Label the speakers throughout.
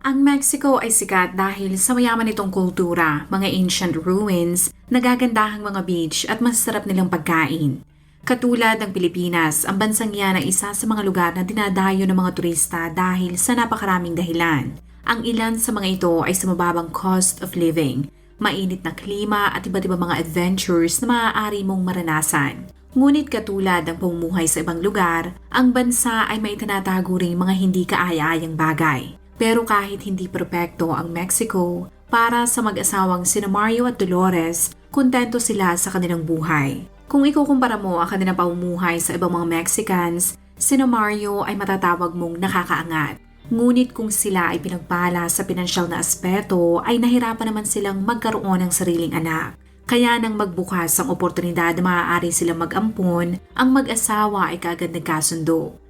Speaker 1: Ang Mexico ay sikat dahil sa mayaman nitong kultura, mga ancient ruins, nagagandahang mga beach at masarap nilang pagkain. Katulad ng Pilipinas, ang bansang yan ay isa sa mga lugar na dinadayo ng mga turista dahil sa napakaraming dahilan. Ang ilan sa mga ito ay sa mababang cost of living, mainit na klima at iba't ibang mga adventures na maaari mong maranasan. Ngunit katulad ng pamumuhay sa ibang lugar, ang bansa ay may tinatago ring mga hindi kaaya-ayang bagay. Pero kahit hindi perpekto ang Mexico, para sa mag-asawang sina Mario at Dolores, kontento sila sa kanilang buhay. Kung ikukumpara mo ang kanilang pamumuhay sa ibang mga Mexicans, sina Mario ay matatawag mong nakakaangat. Ngunit kung sila ay pinagpala sa pinansyal na aspeto, ay nahirapan naman silang magkaroon ng sariling anak. Kaya nang magbukas ang oportunidad na maaari silang mag-ampon, ang mag-asawa ay kaagad nagkasundo.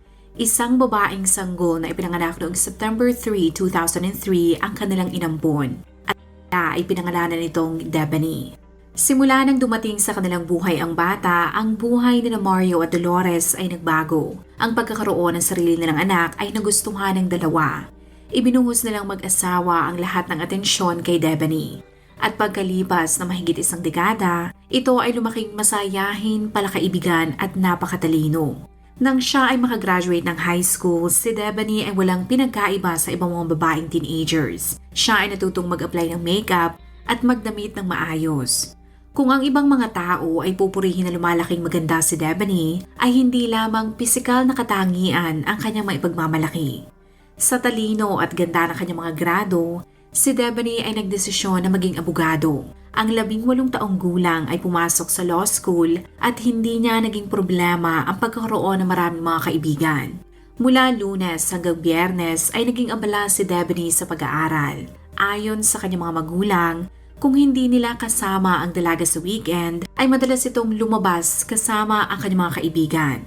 Speaker 1: Isang babaeng sanggol na ipinanganak noong September 3, 2003 ang kanilang inampon at siya ay pinangalanan nitong Debony. Simula nang dumating sa kanilang buhay ang bata, ang buhay ni Mario at Dolores ay nagbago. Ang pagkakaroon ng sarili nilang anak ay nagustuhan ng dalawa. Ibinuhos nilang mag-asawa ang lahat ng atensyon kay Debony. At pagkalipas na mahigit isang dekada, ito ay lumaking masayahin, palakaibigan at napakatalino. Nang siya ay makagraduate ng high school, si Debony ay walang pinagkaiba sa ibang mga babaeng teenagers. Siya ay natutong mag-apply ng makeup at magdamit ng maayos. Kung ang ibang mga tao ay pupurihin na lumalaking maganda si Debony, ay hindi lamang pisikal na katangian ang kanyang maipagmamalaki. Sa talino at ganda ng kanyang mga grado, si Debony ay nagdesisyon na maging abogado ang labing walong taong gulang ay pumasok sa law school at hindi niya naging problema ang pagkakaroon ng maraming mga kaibigan. Mula lunes hanggang biyernes ay naging abala si Debony sa pag-aaral. Ayon sa kanyang mga magulang, kung hindi nila kasama ang dalaga sa weekend, ay madalas itong lumabas kasama ang kanyang mga kaibigan.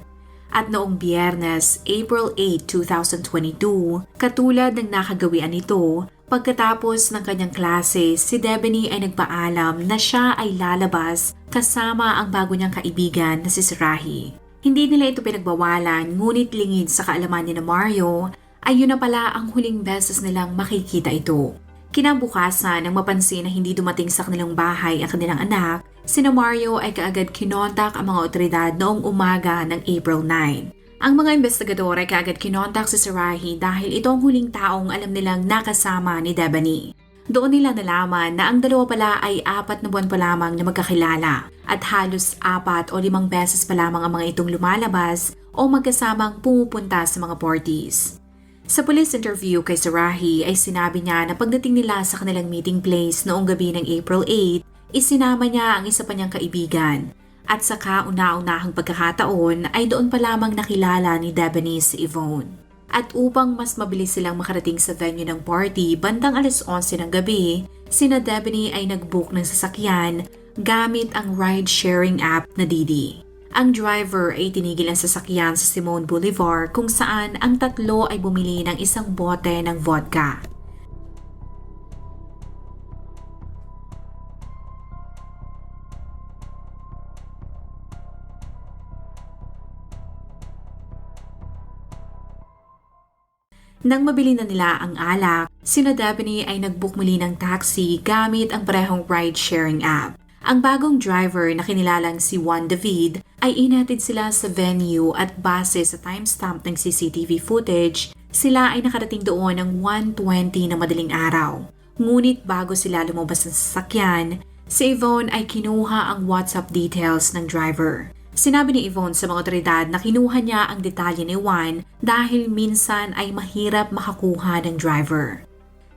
Speaker 1: At noong biyernes, April 8, 2022, katulad ng nakagawian nito, Pagkatapos ng kanyang klase, si Debony ay nagpaalam na siya ay lalabas kasama ang bago niyang kaibigan na si Sirahi. Hindi nila ito pinagbawalan ngunit lingid sa kaalaman ni na Mario ay yun na pala ang huling beses nilang makikita ito. Kinabukasan nang mapansin na hindi dumating sa kanilang bahay ang kanilang anak, si Mario ay kaagad kinontak ang mga otoridad noong umaga ng April 9. Ang mga investigador ay kaagad kinontak si Sarahi dahil ito ang huling taong alam nilang nakasama ni Debony. Doon nila nalaman na ang dalawa pala ay apat na buwan pa lamang na magkakilala at halos apat o limang beses pa lamang ang mga itong lumalabas o magkasamang pumupunta sa mga parties. Sa police interview kay Sarahi ay sinabi niya na pagdating nila sa kanilang meeting place noong gabi ng April 8, isinama niya ang isa pa niyang kaibigan at sa kauna-unahang pagkakataon ay doon pa lamang nakilala ni Debony si Yvonne. At upang mas mabilis silang makarating sa venue ng party bandang alas 11 ng gabi, sina Debony ay nag-book ng sasakyan gamit ang ride-sharing app na Didi. Ang driver ay tinigil ang sasakyan sa Simone Bolivar kung saan ang tatlo ay bumili ng isang bote ng vodka. Nang mabili na nila ang alak, sina Dabney ay nagbook muli ng taxi gamit ang parehong ride-sharing app. Ang bagong driver na kinilalang si Juan David ay inatid sila sa venue at base sa timestamp ng CCTV footage, sila ay nakarating doon ng 1.20 na madaling araw. Ngunit bago sila lumabas ng sasakyan, si Yvonne ay kinuha ang WhatsApp details ng driver. Sinabi ni Yvonne sa mga otoridad na kinuha niya ang detalye ni Juan dahil minsan ay mahirap makakuha ng driver.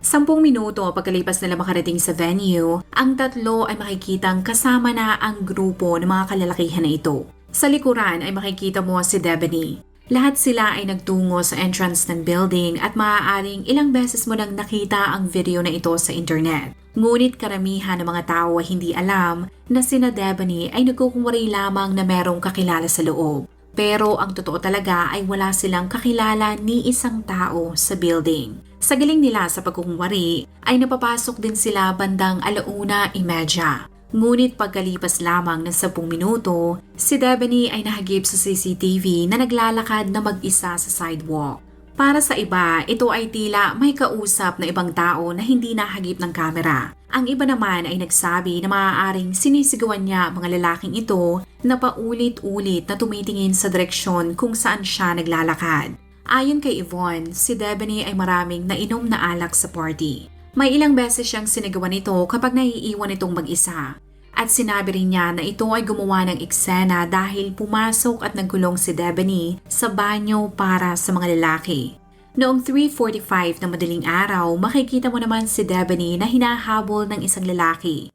Speaker 1: Sampung minuto pagkalipas nila makarating sa venue, ang tatlo ay makikitang kasama na ang grupo ng mga kalalakihan na ito. Sa likuran ay makikita mo si Debony. Lahat sila ay nagtungo sa entrance ng building at maaaring ilang beses mo nang nakita ang video na ito sa internet. Ngunit karamihan ng mga tao ay hindi alam na sina Debony ay nagkukumari lamang na merong kakilala sa loob. Pero ang totoo talaga ay wala silang kakilala ni isang tao sa building. Sa galing nila sa pagkukumari ay napapasok din sila bandang alauna imedya. Ngunit pagkalipas lamang ng 10 minuto, si Debony ay nahagip sa CCTV na naglalakad na mag-isa sa sidewalk. Para sa iba, ito ay tila may kausap na ibang tao na hindi nahagip ng kamera. Ang iba naman ay nagsabi na maaaring sinisigawan niya ang mga lalaking ito na paulit-ulit na tumitingin sa direksyon kung saan siya naglalakad. Ayon kay Yvonne, si Debony ay maraming nainom na alak sa party. May ilang beses siyang sinigawan ito kapag naiiwan itong mag-isa. At sinabi rin niya na ito ay gumawa ng eksena dahil pumasok at nagkulong si Debony sa banyo para sa mga lalaki. Noong 3.45 na madaling araw, makikita mo naman si Debony na hinahabol ng isang lalaki.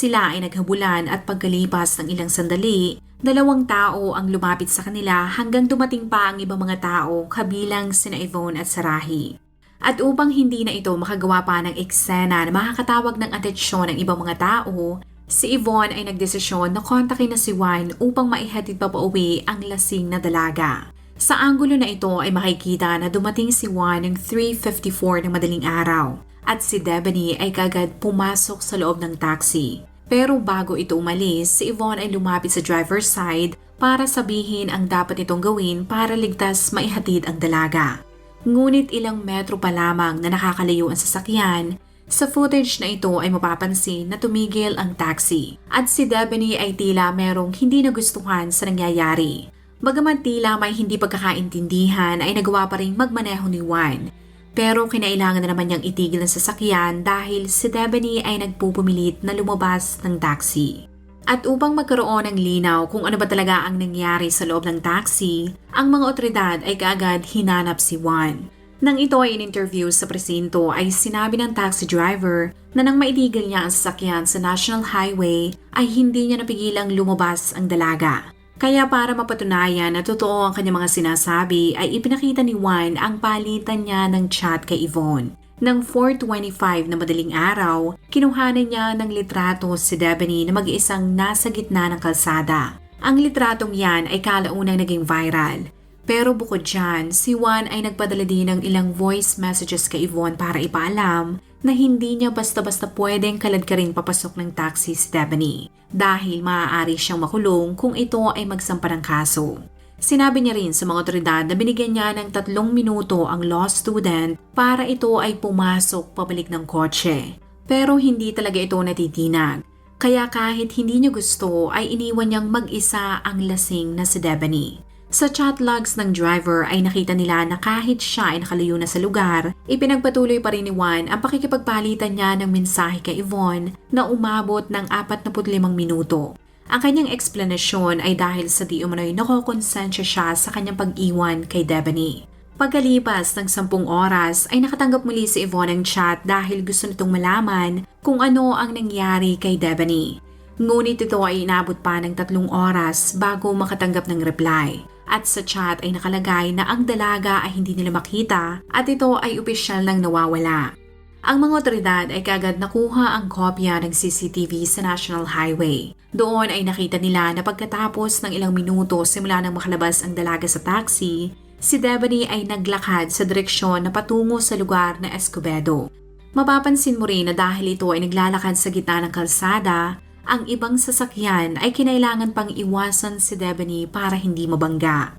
Speaker 1: Sila ay naghabulan at pagkalipas ng ilang sandali, dalawang tao ang lumapit sa kanila hanggang dumating pa ang ibang mga tao kabilang sina Yvonne at Sarahi. At upang hindi na ito makagawa pa ng eksena na makakatawag ng atensyon ng ibang mga tao, si Yvonne ay nagdesisyon na kontakin na si Juan upang maihatid pa pauwi ang lasing na dalaga. Sa anggulo na ito ay makikita na dumating si Juan ng 3.54 ng madaling araw at si Debony ay kagad pumasok sa loob ng taxi. Pero bago ito umalis, si Yvonne ay lumapit sa driver's side para sabihin ang dapat itong gawin para ligtas maihatid ang dalaga. Ngunit ilang metro pa lamang na nakakalayo ang sasakyan, sa footage na ito ay mapapansin na tumigil ang taxi at si Debony ay tila merong hindi nagustuhan sa nangyayari. Bagaman tila may hindi pagkakaintindihan ay nagawa pa rin magmaneho ni Juan pero kinailangan na naman niyang itigil ang sasakyan dahil si Debony ay nagpupumilit na lumabas ng taxi. At upang magkaroon ng linaw kung ano ba talaga ang nangyari sa loob ng taxi, ang mga otoridad ay kaagad hinanap si Juan. Nang ito ay in-interview sa presinto ay sinabi ng taxi driver na nang maitigil niya ang sasakyan sa National Highway ay hindi niya napigilang lumabas ang dalaga. Kaya para mapatunayan na totoo ang kanyang mga sinasabi ay ipinakita ni Juan ang palitan niya ng chat kay Yvonne. Nang 4.25 na madaling araw, kinuhanan niya ng litrato si Debony na mag-iisang nasa gitna ng kalsada. Ang litratong yan ay kalaunang naging viral. Pero bukod dyan, si Juan ay nagpadala din ng ilang voice messages kay Yvonne para ipaalam na hindi niya basta-basta pwedeng kalad ka rin papasok ng taxi si Debony dahil maaari siyang makulong kung ito ay magsampa ng kaso. Sinabi niya rin sa mga otoridad na binigyan niya ng tatlong minuto ang law student para ito ay pumasok pabalik ng kotse. Pero hindi talaga ito natitinag. Kaya kahit hindi niya gusto ay iniwan niyang mag-isa ang lasing na si Debony. Sa chat logs ng driver ay nakita nila na kahit siya ay nakalayo na sa lugar, ipinagpatuloy pa rin ni Juan ang pakikipagpalitan niya ng mensahe kay Yvonne na umabot ng 45 minuto. Ang kanyang eksplanasyon ay dahil sa di umano'y nakokonsensya siya sa kanyang pag-iwan kay Debony. Pagkalipas ng sampung oras ay nakatanggap muli si Yvonne ng chat dahil gusto nitong malaman kung ano ang nangyari kay Debony. Ngunit ito ay inabot pa ng tatlong oras bago makatanggap ng reply at sa chat ay nakalagay na ang dalaga ay hindi nila makita at ito ay opisyal nang nawawala. Ang mga otoridad ay kagad nakuha ang kopya ng CCTV sa National Highway. Doon ay nakita nila na pagkatapos ng ilang minuto simula nang makalabas ang dalaga sa taxi, si Debony ay naglakad sa direksyon na patungo sa lugar na Escobedo. Mapapansin mo rin na dahil ito ay naglalakad sa gitna ng kalsada, ang ibang sasakyan ay kinailangan pang iwasan si Debony para hindi mabangga.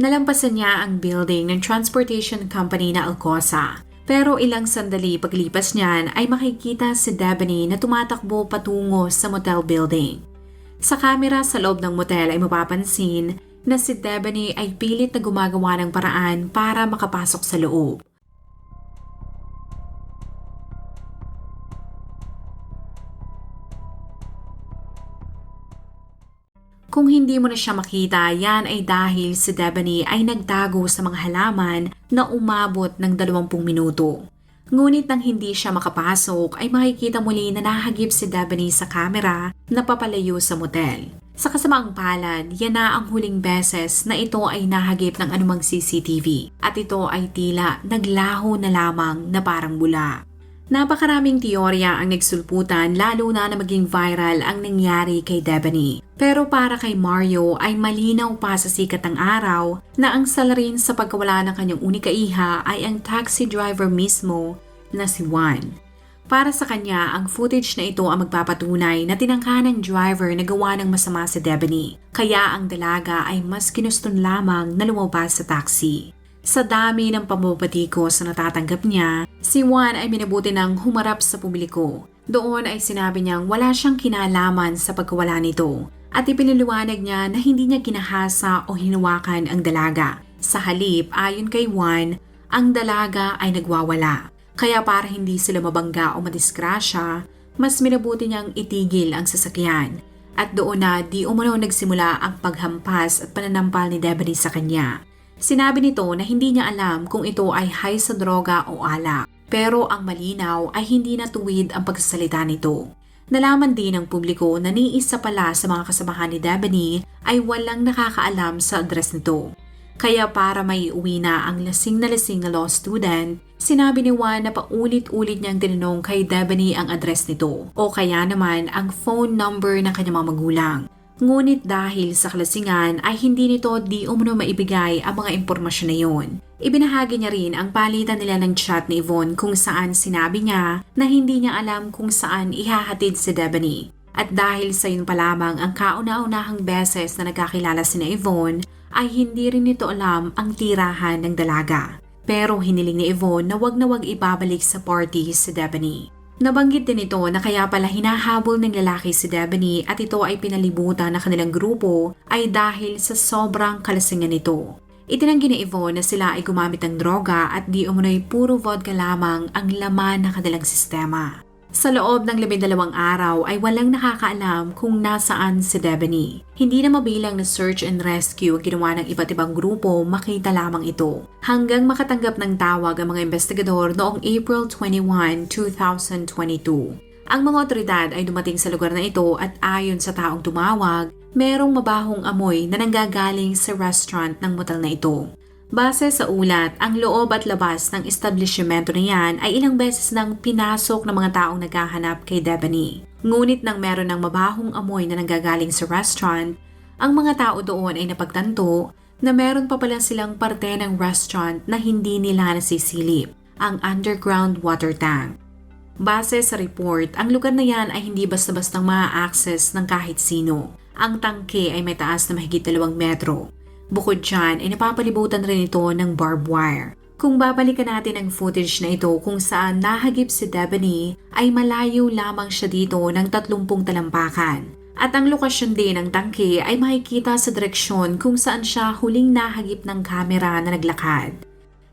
Speaker 1: Nalampasan niya ang building ng transportation company na Alcosa. Pero ilang sandali paglipas niyan ay makikita si Debony na tumatakbo patungo sa motel building. Sa kamera sa loob ng motel ay mapapansin na si Debony ay pilit na gumagawa ng paraan para makapasok sa loob. Kung hindi mo na siya makita, yan ay dahil si Debony ay nagtago sa mga halaman na umabot ng 20 minuto. Ngunit nang hindi siya makapasok ay makikita muli na nahagip si Debony sa kamera na papalayo sa motel. Sa kasamaang palad, yan na ang huling beses na ito ay nahagip ng anumang CCTV at ito ay tila naglaho na lamang na parang bula. Napakaraming teorya ang nagsulputan lalo na na maging viral ang nangyari kay Debony. Pero para kay Mario ay malinaw pa sa sikat ng araw na ang salarin sa pagkawala ng kanyang unika iha ay ang taxi driver mismo na si Juan. Para sa kanya, ang footage na ito ang magpapatunay na tinangka ng driver na gawa ng masama si Debony. Kaya ang dalaga ay mas kinuston lamang na lumabas sa taxi. Sa dami ng pambabatikos na natatanggap niya, si Juan ay minabuti ng humarap sa publiko. Doon ay sinabi niyang wala siyang kinalaman sa pagkawala nito at ipinaliwanag niya na hindi niya kinahasa o hinawakan ang dalaga. Sa halip, ayon kay Juan, ang dalaga ay nagwawala. Kaya para hindi sila mabangga o madisgrasya, mas minabuti niyang itigil ang sasakyan. At doon na di umano nagsimula ang paghampas at pananampal ni Debony sa kanya. Sinabi nito na hindi niya alam kung ito ay high sa droga o alak. Pero ang malinaw ay hindi natuwid ang pagsasalita nito. Nalaman din ng publiko na ni isa pala sa mga kasamahan ni Debony ay walang nakakaalam sa address nito. Kaya para may uwi na ang lasing na lasing na law student, sinabi ni Juan na paulit-ulit niyang tinanong kay Debony ang address nito o kaya naman ang phone number ng kanyang mga magulang. Ngunit dahil sa kalasingan ay hindi nito di umano maibigay ang mga impormasyon na yun. Ibinahagi niya rin ang palitan nila ng chat ni Yvonne kung saan sinabi niya na hindi niya alam kung saan ihahatid si Debony. At dahil sa yun pa lamang ang kauna-unahang beses na nagkakilala si na Yvonne, ay hindi rin nito alam ang tirahan ng dalaga. Pero hiniling ni Yvonne na wag na wag ibabalik sa party si Debony. Nabanggit din ito na kaya pala hinahabol ng lalaki si Debony at ito ay pinalibutan ng kanilang grupo ay dahil sa sobrang kalasingan nito. Itinanggi ni Yvonne na sila ay gumamit ng droga at di umunoy puro vodka lamang ang laman ng kanilang sistema. Sa loob ng labindalawang araw ay walang nakakaalam kung nasaan si Debony. Hindi na mabilang na search and rescue ginawa ng iba't ibang grupo makita lamang ito. Hanggang makatanggap ng tawag ang mga investigador noong April 21, 2022. Ang mga otoridad ay dumating sa lugar na ito at ayon sa taong tumawag, merong mabahong amoy na nanggagaling sa restaurant ng motel na ito. Base sa ulat, ang loob at labas ng establishmento na yan ay ilang beses nang pinasok ng mga taong naghahanap kay Debony. Ngunit nang meron ng mabahong amoy na nanggagaling sa restaurant, ang mga tao doon ay napagtanto na meron pa pala silang parte ng restaurant na hindi nila nasisilip, ang underground water tank. Base sa report, ang lugar na yan ay hindi basta-bastang ma-access ng kahit sino. Ang tangke ay may taas na mahigit 2 metro Bukod dyan, ay napapalibutan rin ito ng barbed wire. Kung babalikan natin ang footage na ito kung saan nahagip si Debony, ay malayo lamang siya dito ng 30 talampakan. At ang lokasyon din ng tangke ay makikita sa direksyon kung saan siya huling nahagip ng kamera na naglakad.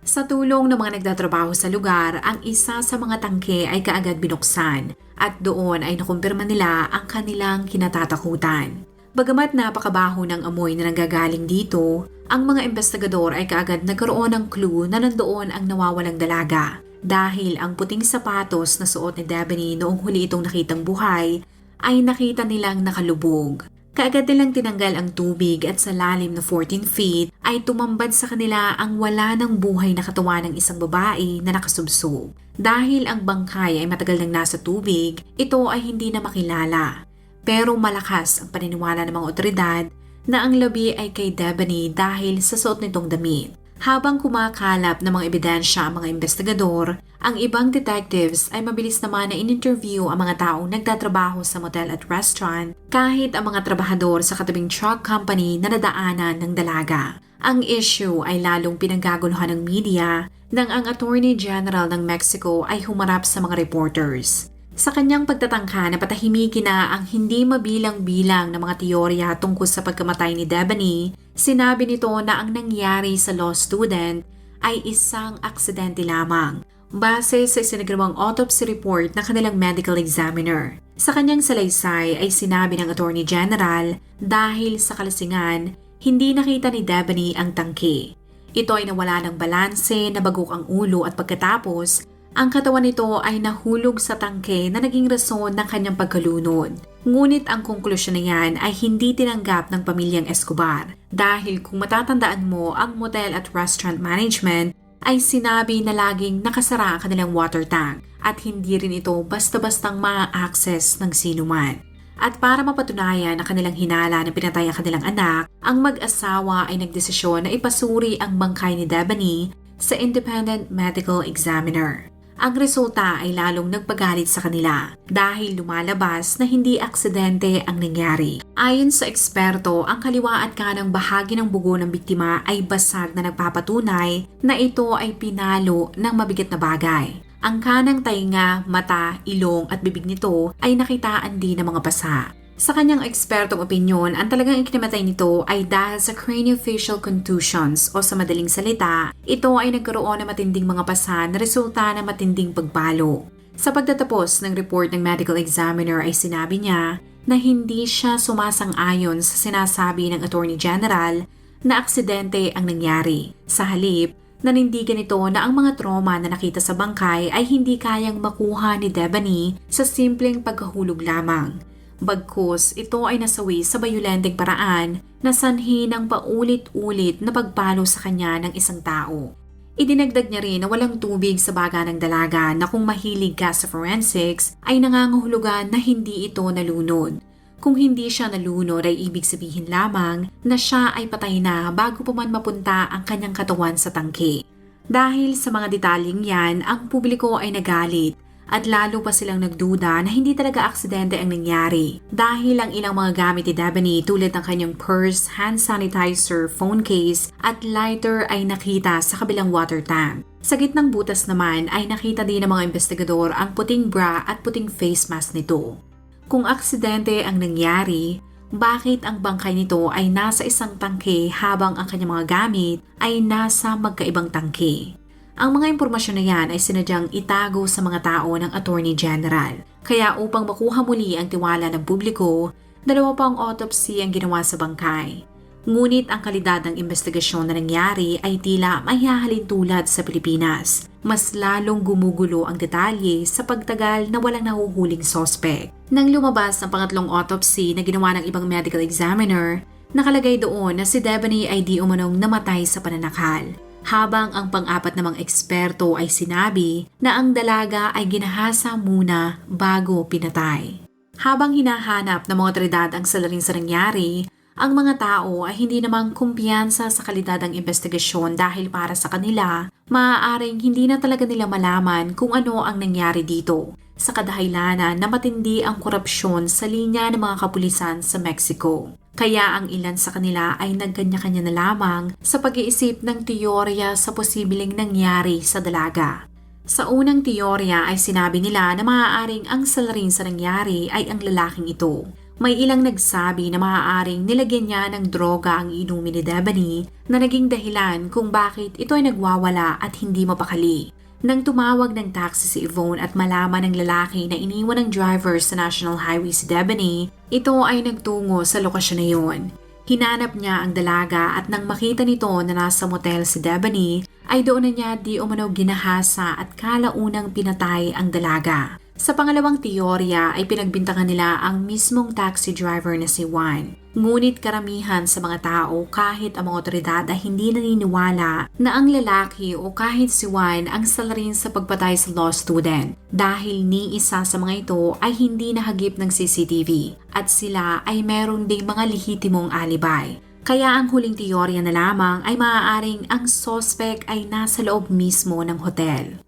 Speaker 1: Sa tulong ng mga nagtatrabaho sa lugar, ang isa sa mga tangke ay kaagad binuksan at doon ay nakumpirma nila ang kanilang kinatatakutan. Bagamat napakabaho ng amoy na nanggagaling dito, ang mga investigador ay kaagad nagkaroon ng clue na nandoon ang nawawalang dalaga. Dahil ang puting sapatos na suot ni Debony noong huli itong nakitang buhay ay nakita nilang nakalubog. Kaagad nilang tinanggal ang tubig at sa lalim na 14 feet ay tumambad sa kanila ang wala ng buhay na katawan ng isang babae na nakasubsob. Dahil ang bangkay ay matagal nang nasa tubig, ito ay hindi na makilala. Pero malakas ang paniniwala ng mga otoridad na ang labi ay kay Debony dahil sa suot nitong damit. Habang kumakalap ng mga ebidensya ang mga investigador, ang ibang detectives ay mabilis naman na in-interview ang mga taong nagtatrabaho sa motel at restaurant kahit ang mga trabahador sa katabing truck company na nadaanan ng dalaga. Ang issue ay lalong pinagaguluhan ng media nang ang Attorney General ng Mexico ay humarap sa mga reporters. Sa kanyang pagtatangka na patahimikin na ang hindi mabilang-bilang na mga teorya tungkol sa pagkamatay ni Debony, sinabi nito na ang nangyari sa law student ay isang aksidente lamang. base sa isinagawang autopsy report ng kanilang medical examiner. Sa kanyang salaysay ay sinabi ng Attorney General dahil sa kalasingan, hindi nakita ni Debony ang tangke. Ito ay nawala ng balanse, nabagok ang ulo at pagkatapos, ang katawan nito ay nahulog sa tangke na naging rason ng kanyang pagkalunod. Ngunit ang konklusyon na yan ay hindi tinanggap ng pamilyang Escobar dahil kung matatandaan mo ang motel at restaurant management ay sinabi na laging nakasara ang kanilang water tank at hindi rin ito basta-bastang ma-access ng sino man. At para mapatunayan ang kanilang hinala na pinatay ang kanilang anak, ang mag-asawa ay nagdesisyon na ipasuri ang bangkay ni Debony sa Independent Medical Examiner. Ang resulta ay lalong nagpagalit sa kanila dahil lumalabas na hindi aksidente ang nangyari. Ayon sa eksperto, ang kaliwa at kanang bahagi ng bugo ng biktima ay basag na nagpapatunay na ito ay pinalo ng mabigat na bagay. Ang kanang tainga, mata, ilong at bibig nito ay nakitaan din ng mga pasa. Sa kanyang ekspertong opinyon, ang talagang ikinamatay nito ay dahil sa craniofacial contusions o sa madaling salita, ito ay nagkaroon ng matinding mga pasa na resulta ng matinding pagbalo. Sa pagtatapos ng report ng medical examiner ay sinabi niya na hindi siya sumasang-ayon sa sinasabi ng Attorney General na aksidente ang nangyari. Sa halip, nanindigan ito na ang mga trauma na nakita sa bangkay ay hindi kayang makuha ni Debony sa simpleng pagkahulog lamang. Bagkus, ito ay nasawi sa bayulenteng paraan na sanhi ng paulit-ulit na pagpalo sa kanya ng isang tao. Idinagdag niya rin na walang tubig sa baga ng dalaga na kung mahilig ka sa forensics ay nangangahulugan na hindi ito nalunod. Kung hindi siya nalunod ay ibig sabihin lamang na siya ay patay na bago pa man mapunta ang kanyang katawan sa tangke. Dahil sa mga detalyeng yan, ang publiko ay nagalit at lalo pa silang nagduda na hindi talaga aksidente ang nangyari dahil ang ilang mga gamit ni Debony tulad ng kanyang purse, hand sanitizer, phone case at lighter ay nakita sa kabilang water tank. Sa gitnang butas naman ay nakita din ng mga investigador ang puting bra at puting face mask nito. Kung aksidente ang nangyari, bakit ang bangkay nito ay nasa isang tangke habang ang kanyang mga gamit ay nasa magkaibang tangke? Ang mga impormasyon na yan ay sinadyang itago sa mga tao ng Attorney General. Kaya upang makuha muli ang tiwala ng publiko, dalawa pang autopsy ang ginawa sa bangkay. Ngunit ang kalidad ng investigasyon na nangyari ay tila mahihahalin tulad sa Pilipinas. Mas lalong gumugulo ang detalye sa pagtagal na walang nahuhuling sospek. Nang lumabas ang pangatlong autopsy na ginawa ng ibang medical examiner, nakalagay doon na si Debony ay di umanong namatay sa pananakal habang ang pang-apat namang eksperto ay sinabi na ang dalaga ay ginahasa muna bago pinatay. Habang hinahanap ng mga otoridad ang salarin sa nangyari, ang mga tao ay hindi namang kumpiyansa sa kalidad ng investigasyon dahil para sa kanila, maaaring hindi na talaga nila malaman kung ano ang nangyari dito sa kadahilanan na matindi ang korupsyon sa linya ng mga kapulisan sa Mexico. Kaya ang ilan sa kanila ay nagkanya-kanya na lamang sa pag-iisip ng teorya sa posibleng nangyari sa dalaga. Sa unang teorya ay sinabi nila na maaaring ang salarin sa nangyari ay ang lalaking ito. May ilang nagsabi na maaaring nilagyan niya ng droga ang inumin ni Debony na naging dahilan kung bakit ito ay nagwawala at hindi mapakali. Nang tumawag ng taxi si Yvonne at malaman ng lalaki na iniwan ng driver sa National Highway si Debony, ito ay nagtungo sa lokasyon na yun. Hinanap niya ang dalaga at nang makita nito na nasa motel si Debony, ay doon na niya di umano ginahasa at kalaunang pinatay ang dalaga. Sa pangalawang teorya ay pinagbintangan nila ang mismong taxi driver na si Juan. Ngunit karamihan sa mga tao kahit ang mga otoridad ay hindi naniniwala na ang lalaki o kahit si Juan ang salarin sa pagpatay sa law student dahil ni isa sa mga ito ay hindi nahagip ng CCTV at sila ay meron ding mga lehitimong alibay. Kaya ang huling teorya na lamang ay maaaring ang sospek ay nasa loob mismo ng hotel.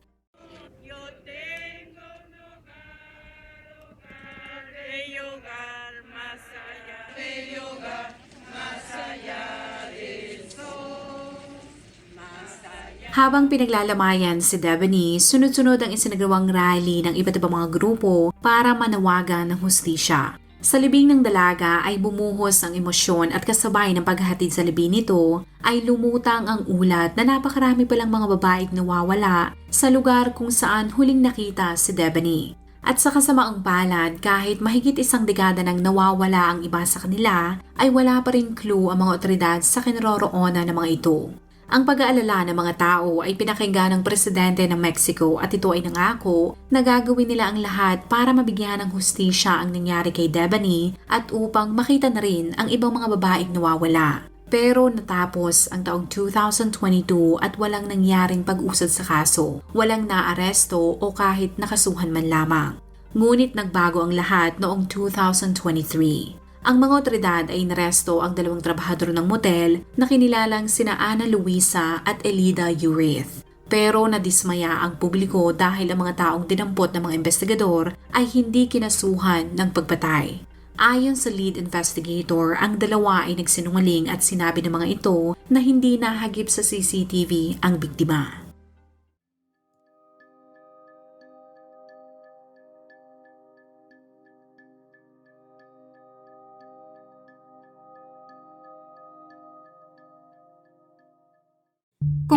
Speaker 1: Habang pinaglalamayan si Debony, sunod-sunod ang isinagawang rally ng iba't ibang mga grupo para manawagan ng hustisya. Sa libing ng dalaga ay bumuhos ang emosyon at kasabay ng paghahatid sa libing nito ay lumutang ang ulat na napakarami palang mga babaeng nawawala sa lugar kung saan huling nakita si Debony. At sa kasamaang palad, kahit mahigit isang dekada nang nawawala ang iba sa kanila, ay wala pa rin clue ang mga otoridad sa kinaroroonan ng mga ito. Ang pag-aalala ng mga tao ay pinakinggan ng presidente ng Mexico at ito ay nangako na gagawin nila ang lahat para mabigyan ng hustisya ang nangyari kay Debony at upang makita na rin ang ibang mga babaeng nawawala. Pero natapos ang taong 2022 at walang nangyaring pag-usad sa kaso, walang naaresto o kahit nakasuhan man lamang. Ngunit nagbago ang lahat noong 2023. Ang mga otoridad ay naresto ang dalawang trabahador ng motel na kinilalang sina Ana Luisa at Elida Urith. Pero nadismaya ang publiko dahil ang mga taong dinampot ng mga investigador ay hindi kinasuhan ng pagpatay. Ayon sa lead investigator, ang dalawa ay nagsinungaling at sinabi ng mga ito na hindi nahagip sa CCTV ang biktima.